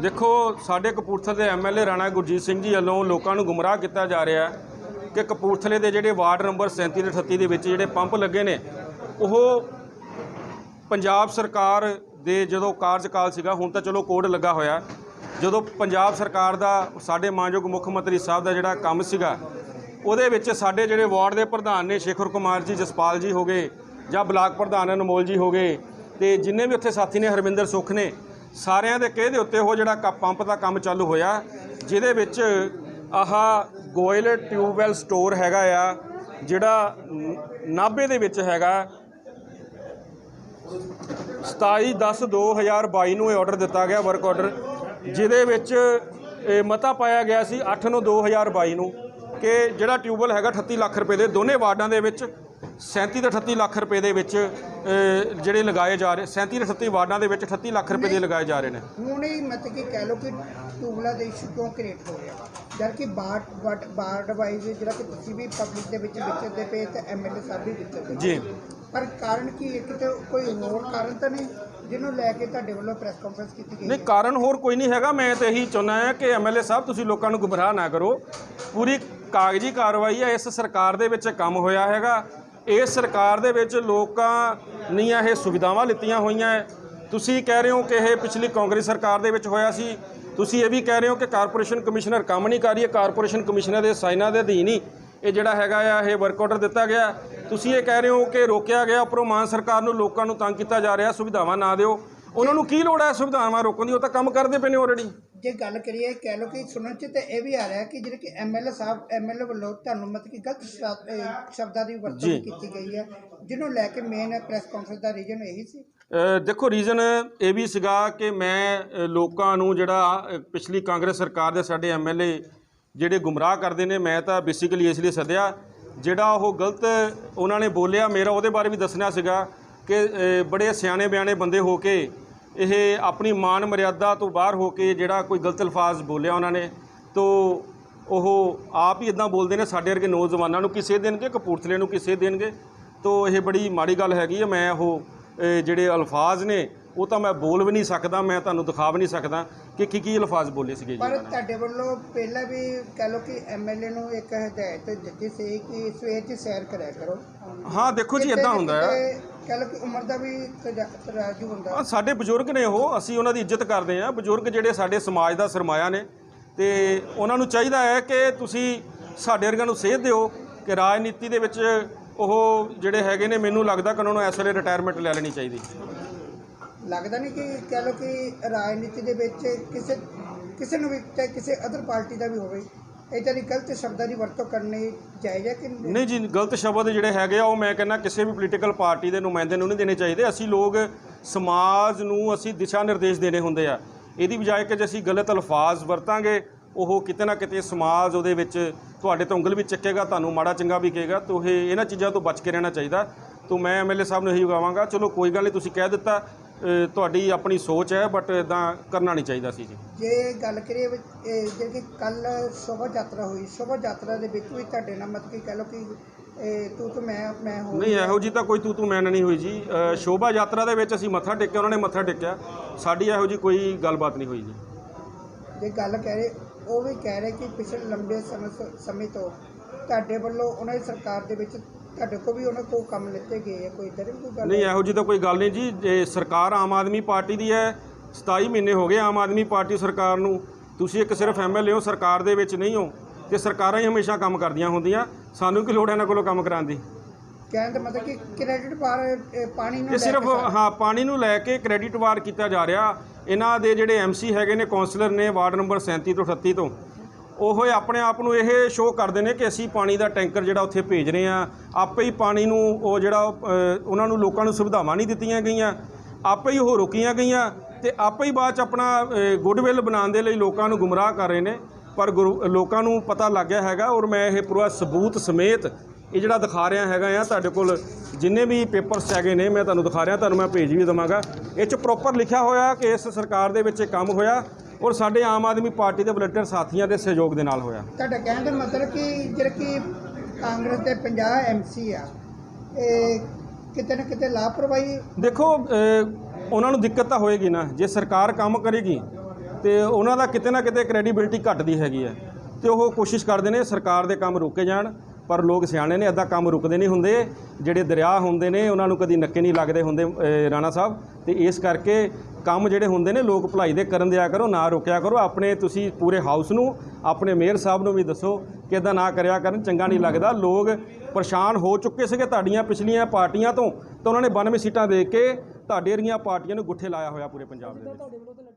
ਦੇਖੋ, ਸਾਡੇ ਕਪੂਰਥਲੇ ਦੇ ਐਮਐਲਏ ਰਾਣਾ ਗੁਰਜੀਤ ਸਿੰਘ ਜੀ ਵੱਲੋਂ ਲੋਕਾਂ ਨੂੰ ਗੁੰਮਰਾਹ ਕੀਤਾ ਜਾ ਰਿਹਾ ਹੈ ਕਿ ਕਪੂਰਥਲੇ ਦੇ ਜਿਹੜੇ ਵਾਰਡ ਨੰਬਰ 37 ਤੇ 38 ਦੇ ਵਿੱਚ ਜਿਹੜੇ ਪੰਪ ਲੱਗੇ ਨੇ, ਉਹ ਪੰਜਾਬ ਸਰਕਾਰ ਦੇ ਜਦੋਂ ਕਾਰਜਕਾਲ ਸੀਗਾ, ਹੁਣ ਤਾਂ ਚਲੋ ਕੋਡ ਲੱਗਾ ਹੋਇਆ। ਜਦੋਂ ਪੰਜਾਬ ਸਰਕਾਰ ਦਾ, ਸਾਡੇ ਮਾਨਯੋਗ ਮੁੱਖ ਮੰਤਰੀ ਸਾਹਿਬ ਦਾ ਜਿਹੜਾ ਕੰਮ ਸੀਗਾ, ਉਹਦੇ ਵਿੱਚ ਸਾਡੇ ਜਿਹੜੇ ਵਾਰਡ ਦੇ ਪ੍ਰਧਾਨ ਨੇ ਸ਼ੇਖਰ ਕੁਮਾਰ ਜੀ, ਜਸਪਾਲ ਜੀ ਹੋ ਗਏ ਜਾਂ ਬਲਾਕ ਪ੍ਰਧਾਨ ਅਨਮੋਲ ਜੀ ਹੋ ਗਏ, ਤੇ ਜਿੰਨੇ ਵੀ ਉੱਥੇ ਸਾਥੀ ਨੇ ਹਰਮਿੰਦਰ ਸੁਖ ਨੇ ਸਾਰਿਆਂ ਦੇ ਕਹੇ ਦੇ ਉੱਤੇ ਉਹ ਜਿਹੜਾ ਕ- ਪੰਪ ਦਾ ਕੰਮ ਚਾਲੂ ਹੋਇਆ, ਜਿਹਦੇ ਵਿੱਚ ਆਹ ਗੋਇਲ ਟਿਊਬਵੈਲ ਸਟੋਰ ਹੈਗਾ ਆ, ਜਿਹੜਾ ਨ- ਨਾਭੇ ਦੇ ਵਿੱਚ ਹੈਗਾ। 27 10 2022 ਨੂੰ ਇਹ ਆਰਡਰ ਦਿੱਤਾ ਗਿਆ ਵਰਕ ਆਰਡਰ ਜਿਹਦੇ ਵਿੱਚ ਇਹ ਮਤਾ ਪਾਇਆ ਗਿਆ ਸੀ 8 9 2022 ਨੂੰ ਕਿ ਜਿਹੜਾ ਟਿਊਬਵੈਲ ਹੈਗਾ 38 ਲੱਖ ਰੁਪਏ ਦੇ ਦੋਨੇ ਵਾਰਡਾਂ ਦੇ ਵਿੱਚ 37 ਤੇ 38 ਲੱਖ ਰੁਪਏ ਦੇ ਵਿੱਚ ਅ, ਜਿਹੜੇ ਲਗਾਏ ਜਾ ਰਹੇ 37 ਤੇ 38 ਵਾਰਡਾਂ ਦੇ ਵਿੱਚ 38 ਲੱਖ ਰੁਪਏ ਦੇ ਲਗਾਏ ਜਾ ਰਹੇ ਨੇ। ਹੁਣ ਹੀ ਮਤਲਬ ਕਿ ਕਹਿ ਲਓ ਕਿ ਟੂਬਲਾ ਦੇ ਇਸ਼ੂ ਕਿਉਂ ਕ੍ਰੀਏਟ ਹੋ ਰਿਹਾ? ਜਦ ਕਿ ਬਾਰਡ ਬਾਰਡ ਬਾਰਡ ਵਾਈਜ਼ ਜਿਹੜਾ ਕਿ ਤੁਸੀਂ ਵੀ ਪਬਲਿਕ ਦੇ ਵਿੱਚ ਵਿਚਰਦੇ ਪਏ ਤੇ ਐਮਐਲਏ ਸਾਹਿਬ ਵੀ ਵਿਚਰਦੇ ਪਏ। ਜੀ। ਪਰ ਕਾਰਨ ਕੀ ਹੈ ਕਿਤੇ ਕੋਈ ਹੋਰ ਕਾਰਨ ਤਾਂ ਨਹੀਂ ਜਿਹਨੂੰ ਲੈ ਕੇ ਤੁਹਾਡੇ ਵੱਲੋਂ ਪ੍ਰੈਸ ਕਾਨਫਰੰਸ ਕੀਤੀ ਗਈ ਨਹੀਂ ਕਾਰਨ ਹੋਰ ਕੋਈ ਨਹੀਂ ਹੈਗਾ। ਮੈਂ ਤਾਂ ਇਹੀ ਚਾਹੁੰਦਾ ਹਾਂ ਕਿ ਐਮਐਲਏ ਸਾਹਿਬ ਤੁਸੀਂ ਲੋਕਾਂ ਨੂੰ ਗੁੰਮਰਾਹ ਨਾ ਕਰੋ। ਪੂਰੀ ਕਾਗਜ਼ੀ ਕਾਰਵਾਈ ਹੈ ਇਸ ਸਰਕਾਰ ਦੇ ਵਿੱਚ ਕੰਮ ਹੋਇਆ ਹੈਗਾ। ਇਸ ਸਰਕਾਰ ਦੇ ਵਿੱਚ ਲੋਕਾਂ ਦੀਆਂ ਇਹ ਸੁਵਿਧਾਵਾਂ ਲਿੱਤੀਆਂ ਹੋਈਆਂ ਹੈ। ਤੁਸੀਂ ਕਹਿ ਰਹੇ ਹੋ ਕਿ ਇਹ ਪਿਛਲੀ ਕਾਂਗਰਸ ਸਰਕਾਰ ਦੇ ਵਿੱਚ ਹੋਇਆ ਸੀ। ਤੁਸੀਂ ਇਹ ਵੀ ਕਹਿ ਰਹੇ ਹੋ ਕਿ ਕਾਰਪੋਰੇਸ਼ਨ ਕਮਿਸ਼ਨਰ ਕੰਮ ਨਹੀਂ ਕਰ ਰਹੀ ਹੈ। ਕਾਰਪੋਰੇਸ਼ਨ ਕਮਿਸ਼ਨਰ ਦੇ ਸਾਈਨਾਂ ਦੇ ਅਧੀਨ ਹੀ ਇਹ ਜਿਹੜਾ ਹੈਗਾ ਆ, ਇਹ ਵਰਕ ਆਰਡਰ ਦਿੱਤਾ ਗਿਆ। ਤੁਸੀਂ ਇਹ ਕਹਿ ਰਹੇ ਹੋ ਕਿ ਰੋਕਿਆ ਗਿਆ ਉੱਪਰੋਂ ਮਾਨ ਸਰਕਾਰ ਨੂੰ, ਲੋਕਾਂ ਨੂੰ ਤੰਗ ਕੀਤਾ ਜਾ ਰਿਹਾ। ਸੁਵਿਧਾਵਾਂ ਨਾ ਦਿਓ। ਉਹਨਾਂ ਨੂੰ ਕੀ ਲੋੜ ਹੈ ਸੁਵਿਧਾਵਾਂ ਰੋਕਣ ਦੀ? ਉਹ ਤਾਂ ਕੰਮ ਕਰਦੇ ਪਏ ਨੇ ਆਲਰੇਡੀ ਜੇ ਗੱਲ ਕਰੀਏ ਕਹਿ ਲਓ ਕਿ ਸੁਣਨ ਚ ਤੇ ਇਹ ਵੀ ਆ ਰਿਹਾ ਕਿ ਜਿਹੜੇ ਕਿ ਐਮਐਲਏ ਸਾਹਿਬ ਐਮਐਲਏ ਵੱਲੋਂ ਤੁਹਾਨੂੰ ਮਤਲਬ ਕਿ ਗਲਤ ਸ਼ਬਦ- ਅਹ ਸ਼ਬਦਾਂ ਦੀ ਵਰਤੋਂ ਜੀ। ਕੀਤੀ ਗਈ ਹੈ ਜਿਹਨੂੰ ਲੈ ਕੇ ਮੇਨ ਪ੍ਰੈਸ ਕਾਨਫਰੰਸ ਦਾ ਰੀਜਨ ਇਹੀ ਸੀ ਅ, ਦੇਖੋ ਰੀਜ਼ਨ ਇਹ ਵੀ ਸੀਗਾ ਕਿ ਮੈਂ ਅ, ਲੋਕਾਂ ਨੂੰ ਜਿਹੜਾ ਅ, ਪਿਛਲੀ ਕਾਂਗਰਸ ਸਰਕਾਰ ਦੇ ਸਾਡੇ ਐਮਐਲਏ ਜਿਹੜੇ ਗੁੰਮਰਾਹ ਕਰਦੇ ਨੇ ਮੈਂ ਤਾਂ ਬੇਸਿਕਲੀ ਇਸ ਲਈ ਸੱਦਿਆ ਜਿਹੜਾ ਉਹ ਗਲਤ ਉਹਨਾਂ ਨੇ ਬੋਲਿਆ ਮੇਰਾ ਉਹਦੇ ਬਾਰੇ ਵੀ ਦੱਸਣਾ ਸੀਗਾ ਕਿ ਅ, ਬੜੇ ਸਿਆਣੇ ਬਿਆਣੇ ਬੰਦੇ ਹੋ ਕੇ ਇਹ ਆਪਣੀ ਮਾਨ ਮਰਿਆਦਾ ਤੋਂ ਬਾਹਰ ਹੋ ਕੇ ਜਿਹੜਾ ਕੋਈ ਗਲਤ ਅਲਫਾਜ਼ ਬੋਲਿਆ ਉਹਨਾਂ ਨੇ ਤੋ ਉਹ ਆਪ ਹੀ ਇਦਾਂ ਬੋਲਦੇ ਨੇ ਸਾਡੇ ਵਰਗੇ ਨੌਜਵਾਨਾਂ ਨੂੰ ਕਿਸੇ ਦੇਣਗੇ ਕਪੂਰਥਲੇ ਨੂੰ ਕਿਸੇ ਦੇਣਗੇ। ਤੋ ਇਹ ਬੜੀ ਮਾੜੀ ਗੱਲ ਹੈਗੀ ਹੈ ਮੈਂ ਉਹ ਜਿਹੜੇ ਅਲਫਾਜ਼ ਨੇ ਉਹ ਤਾਂ ਮੈਂ ਬੋਲ ਵੀ ਨਹੀਂ ਸਕਦਾ ਮੈਂ ਤੁਹਾਨੂੰ ਦਿਖਾ ਵੀ ਨਹੀਂ ਸਕਦਾ ਕਿ ਕੀ ਕੀ ਅਲਫਾਜ਼ ਬੋਲੇ ਸੀਗੇ ਜੀ ਪਰ ਉਹਨਾਂ ਨੇ। ਤੁਹਾਡੇ ਵੱਲੋਂ ਪਹਿਲਾਂ ਵੀ ਕਹਿ ਲਓ ਕਿ ਐਮਐਲਏ ਨੂੰ ਇੱਕ ਹਦਾਇਤ ਦਿੱਤੀ ਸੀ ਕਿ ਸਵੇਰ 'ਚ ਸੈਰ ਕਰਿਆ ਕਰੋ। ਹਾਂ ਦੇਖੋ ਜੀ ਇਦਾਂ ਹੁੰਦਾ ਹੈ ਕਿਤੇ ਕਹਿ ਲਓ ਕਿ ਉਮਰ ਦਾ ਵੀ ਹੁੰਦਾ। ਹਾਂ, ਸਾਡੇ ਬਜ਼ੁਰਗ ਨੇ ਉਹ ਅਸੀਂ ਉਹਨਾਂ ਦੀ ਇੱਜ਼ਤ ਕਰਦੇ ਹਾਂ। ਬਜ਼ੁਰਗ ਜਿਹੜੇ ਸਾਡੇ ਸਮਾਜ ਦਾ ਸਰਮਾਇਆ ਨੇ ਤੇ ਉਹਨਾਂ ਨੂੰ ਚਾਹੀਦਾ ਹੈ ਕਿ ਤੁਸੀਂ ਸਾਡੇ ਵਰਗਿਆਂ ਨੂੰ ਸੇਧ ਦਿਓ ਕਿ ਰਾਜਨੀਤੀ ਦੇ ਵਿੱਚ ਉਹ ਜਿਹੜੇ ਹੈਗੇ ਨੇ ਮੈਨੂੰ ਲੱਗਦਾ ਕਿ ਉਹਨਾਂ ਨੂੰ ਇਸ ਵੇਲੇ ਰਿਟਾਇਰਮੈਂਟ ਲੈ ਲੈਣੀ ਚਾਹੀਦੀ। ਲੱਗਦਾ ਨਹੀਂ ਕਿ ਕਹਿ ਲਓ ਕਿ ਰਾਜਨੀਤੀ ਦੇ ਵਿੱਚ ਕਿਸੇ ਕਿਸੇ ਨੂੰ ਵੀ ਚਾਹੇ ਕਿਸੇ ਅਦਰ ਪਾਰਟੀ ਦਾ ਵੀ ਹੋਵੇ ਇਦਾਂ ਦੀ ਗਲਤ ਸ਼ਬਦਾਂ ਦੀ ਵਰਤੋਂ ਕਰਨੀ ਜਾਇਜ਼ ਹੈ ਕਿ ਨਹੀਂ? ਜੀ, ਗਲਤ ਸ਼ਬਦ ਜਿਹੜੇ ਹੈਗੇ ਆ, ਉਹ ਮੈਂ ਕਹਿੰਦਾ ਕਿਸੇ ਵੀ ਪੋਲੀਟੀਕਲ ਪਾਰਟੀ ਦੇ ਨੁਮਾਇੰਦੇ ਨੂੰ ਨਹੀਂ ਦੇਣੇ ਚਾਹੀਦੇ। ਅਸੀਂ ਲੋਕ ਸਮਾਜ ਨੂੰ ਅਸੀਂ ਦਿਸ਼ਾ ਨਿਰਦੇਸ਼ ਦੇਣੇ ਹੁੰਦੇ ਆ। ਇਹਦੀ ਬਜਾਏ ਕਿ ਜੇ ਅਸੀਂ ਗਲਤ ਅਲਫਾਜ਼ ਵਰਤਾਂਗੇ, ਉਹ ਕਿਤੇ ਨਾ ਕਿਤੇ ਸਮਾਜ ਉਹਦੇ ਵਿੱਚ ਤੁਹਾਡੇ ਤੋਂ ਉਂਗਲ ਵੀ ਚੱਕੇਗਾ, ਤੁਹਾਨੂੰ ਮਾੜਾ ਚੰਗਾ ਵੀ ਕਹੇਗਾ। ਤੋ ਇਹ ਇਹਨਾਂ ਚੀਜ਼ਾਂ ਤੋਂ ਬਚ ਕੇ ਰਹਿਣਾ ਚਾਹੀਦਾ। ਤੋ ਮੈਂ ਐਮਐਲਏ ਸਾਹਿਬ ਨੂੰ ਇਹੀ ਕਹਾਂਗਾ ਚਲੋ ਕੋਈ ਗੱਲ ਨਹੀਂ, ਤੁਸੀਂ ਕਹਿ ਦਿੱਤਾ। ਅ, ਤੁਹਾਡੀ ਆਪਣੀ ਸੋਚ ਹੈ ਬਟ ਇਦਾਂ ਕਰਨਾ ਨਹੀਂ ਚਾਹੀਦਾ ਸੀ ਜੀ। ਜੇ ਗੱਲ ਕਰੀਏ ਵੀ ਇਹ ਜਿਹੜੀ ਕੱਲ ਸ਼ੋਭਾ ਯਾਤਰਾ ਹੋਈ ਸ਼ੋਭਾ ਯਾਤਰਾ ਦੇ ਵਿੱਚ ਵੀ ਤੁਹਾਡੇ ਨਾਲ ਮਤਲਬ ਕਿ ਕਹਿ ਲਓ ਕਿ ਇਹ ਤੂੰ ਤੇ ਮੈਂ ਮੈਂ ਹੋ ਨਹੀਂ ਇਹੋ ਜੀ ਤਾਂ ਕੋਈ ਤੂੰ ਤੂੰ ਮੈਂ ਨਹੀਂ ਹੋਈ ਜੀ। ਅ, ਸ਼ੋਭਾ ਯਾਤਰਾ ਦੇ ਵਿੱਚ ਅਸੀਂ ਮੱਥਾ ਟੇਕਿਆ ਉਹਨਾਂ ਨੇ ਮੱਥਾ ਟੇਕਿਆ। ਸਾਡੀ ਇਹੋ ਜੀ ਕੋਈ ਗੱਲਬਾਤ ਨਹੀਂ ਹੋਈ ਜੀ। ਜੇ ਗੱਲ ਕਹਿ ਰਹੇ ਉਹ ਵੀ ਕਹਿ ਰਹੇ ਕਿ ਪਿਛਲੇ ਲੰਬੇ ਸਮੇਂ ਸਮੇਂ ਤੋਂ ਤੁਹਾਡੇ ਵੱਲੋਂ ਉਹਨਾਂ ਦੀ ਸਰਕਾਰ ਦੇ ਵਿੱਚ ਤੁਹਾਡੇ ਕੋਲ ਵੀ ਉਹਨਾਂ ਕੋਲ ਕੰਮ ਲਿੱਤੇ ਗਏ ਆ ਕੋਈ ਇਦਾਂ ਦੀ ਵੀ ਕੋਈ ਗੱਲ ਨਹੀਂ ਇਹੋ ਜੀ ਤਾਂ ਕੋਈ ਗੱਲ ਨਹੀਂ ਜੀ। ਜੇ ਸਰਕਾਰ ਆਮ ਆਦਮੀ ਪਾਰਟੀ ਦੀ ਹੈ 27 ਮਹੀਨੇ ਹੋ ਗਏ ਆਮ ਆਦਮੀ ਪਾਰਟੀ ਸਰਕਾਰ ਨੂੰ। ਤੁਸੀਂ ਇੱਕ ਸਿਰਫ ਐਮਐਲਏ ਹੋ ਸਰਕਾਰ ਦੇ ਵਿੱਚ ਨਹੀਂ ਹੋ ਤੇ ਸਰਕਾਰਾਂ ਹੀ ਹਮੇਸ਼ਾ ਕੰਮ ਕਰਦੀਆਂ ਹੁੰਦੀਆਂ। ਸਾਨੂੰ ਕੀ ਲੋੜ ਹੈ ਇਹਨਾਂ ਕੋਲੋਂ ਕੰਮ ਕਰਾਉਣ ਦੀ? ਕਹਿਣ ਦਾ ਮਤਲਬ ਕਿ ਕ੍ਰੈਡਿਟ ਇਹ ਪਾਣੀ ਨੂੰ ਇਹ ਸਿਰਫ ਕੇ ਸਾਰਾ- ਹਾਂ ਪਾਣੀ ਨੂੰ ਲੈ ਕੇ ਕ੍ਰੈਡਿਟ ਵਾਰ ਕੀਤਾ ਜਾ ਰਿਹਾ। ਇਹਨਾਂ ਦੇ ਜਿਹੜੇ ਐਮਸੀ ਹੈਗੇ ਨੇ ਕਾਉਂਸਲਰ ਨੇ ਵਾਰਡ ਨੰਬਰ 37 ਤੋਂ 38 ਤੋਂ। ਉਹ ਆਪਣੇ ਆਪ ਨੂੰ ਇਹ ਸ਼ੋਅ ਕਰਦੇ ਨੇ ਕਿ ਅਸੀਂ ਪਾਣੀ ਦਾ ਟੈਂਕਰ ਜਿਹੜਾ ਉੱਥੇ ਭੇਜ ਰਹੇ ਆ ਆਪੇ ਹੀ ਪਾਣੀ ਨੂੰ ਉਹ ਜਿਹੜਾ ਉਹਨਾਂ ਨੂੰ ਲੋਕਾਂ ਨੂੰ ਸੁਵਿਧਾਵਾਂ ਨਹੀਂ ਦਿੱਤੀਆਂ ਗਈਆਂ। ਆਪੇ ਹੀ ਉਹ ਰੁਕੀਆਂ ਗਈਆਂ ਤੇ ਆਪੇ ਹੀ ਬਾਅਦ ਚ ਆਪਣਾ ਗੁੱਡਵਿਲ ਬਣਾਉਣ ਦੇ ਲਈ ਲੋਕਾਂ ਨੂੰ ਗੁੰਮਰਾਹ ਕਰ ਰਹੇ ਨੇ। ਪਰ ਗੁਰੂ- ਲੋਕਾਂ ਨੂੰ ਪਤਾ ਲੱਗ ਗਿਆ ਹੈਗਾ ਔਰ ਮੈਂ ਇਹ ਪੂਰਾ ਸਬੂਤ ਸਮੇਤ ਇਹ ਜਿਹੜਾ ਦਿਖਾ ਰਿਹਾ ਹੈਗਾ ਆ ਤੁਹਾਡੇ ਕੋਲ, ਜਿੰਨੇ ਵੀ ਪੇਪਰਸ ਹੈਗੇ ਨੇ, ਮੈਂ ਤੁਹਾਨੂੰ ਦਿਖਾ ਰਿਹਾ, ਤੁਹਾਨੂੰ ਮੈਂ ਭੇਜ ਵੀ ਦੇਵਾਂਗਾ। ਇਹ 'ਚ ਪ੍ਰੋਪਰ ਲਿਖਿਆ ਹੋਇਆ ਕਿ ਇਸ ਸਰਕਾਰ ਦੇ ਵਿੱਚ ਇਹ ਕੰਮ ਹੋਇਆ। ਔਰ ਸਾਡੇ ਆਮ ਆਦਮੀ ਪਾਰਟੀ ਦੇ ਵਲੰਟੀਅਰ ਸਾਥੀਆਂ ਦੇ ਸਹਿਯੋਗ ਦੇ ਨਾਲ ਹੋਇਆ। ਤੁਹਾਡਾ ਕਹਿਣ ਦਾ ਮਤਲਬ ਕਿ ਜਿਹੜੇ ਕਿ ਕਾਂਗਰਸ ਦੇ 50 ਐਮਸੀ ਆ ਇਹ ਕਿਤੇ ਨਾ ਕਿਤੇ ਲਾਪਰਵਾਹੀ ਦੇਖੋ ਉਹਨਾਂ ਨੂੰ ਦਿੱਕਤ ਤਾਂ ਹੋਏਗੀ ਨਾ। ਜੇ ਸਰਕਾਰ ਕੰਮ ਕਰੇਗੀ ਤੇ ਉਹਨਾਂ ਦਾ ਕਿਤੇ ਨਾ ਕਿਤੇ ਕ੍ਰੈਡੀਬਿਲਿਟੀ ਘਟਦੀ ਹੈਗੀ ਹੈ। ਤੇ ਉਹ ਕੋਸ਼ਿਸ਼ ਕਰਦੇ ਨੇ ਸਰਕਾਰ ਦੇ ਕੰਮ ਰੁਕੇ ਜਾਣ ਪਰ ਲੋਕ ਸਿਆਣੇ ਨੇ ਅੱਧਾ ਕੰਮ ਰੁਕਦੇ ਨਹੀਂ ਹੁੰਦੇ। ਜਿਹੜੇ ਦਰਿਆ ਹੁੰਦੇ ਨੇ ਉਹਨਾਂ ਨੂੰ ਕਦੀ ਨੱਕੇ ਨਹੀਂ ਲੱਗਦੇ ਹੁੰਦੇ ਰਾਣਾ ਸਾਹਿਬ। ਤੇ ਇਸ ਕਰਕੇ ਕੰਮ ਜਿਹੜੇ ਹੁੰਦੇ ਨੇ, ਲੋਕ ਭਲਾਈ ਦੇ ਕਰਨ ਦਿਆ ਕਰੋ, ਨਾ ਰੋਕਿਆ ਕਰੋ। ਆਪਣੇ ਤੁਸੀਂ ਪੂਰੇ ਹਾਊਸ ਨੂੰ, ਆਪਣੇ ਮੇਅਰ ਸਾਹਿਬ ਨੂੰ ਵੀ ਦੱਸੋ ਕਿ ਇਦਾਂ ਨਾ ਕਰਿਆ ਕਰਨ, ਚੰਗਾ ਨਹੀਂ ਲੱਗਦਾ। ਲੋਕ ਪਰੇਸ਼ਾਨ ਹੋ ਚੁੱਕੇ ਸੀਗੇ ਤੁਹਾਡੀਆਂ ਪਿਛਲੀਆਂ ਪਾਰਟੀਆਂ ਤੋਂ, ਤਾਂ ਉਹਨਾਂ ਨੇ 92 ਸੀਟਾਂ ਦੇ ਕੇ ਤੁਹਾਡੇ ਰਹੀਆਂ ਪਾਰਟੀਆਂ ਨੂੰ ਗੁੱਠੇ ਲਾਇਆ ਹੋਇਆ ਪੂਰੇ ਪੰਜਾਬ ਦੇ ਵਿੱਚ।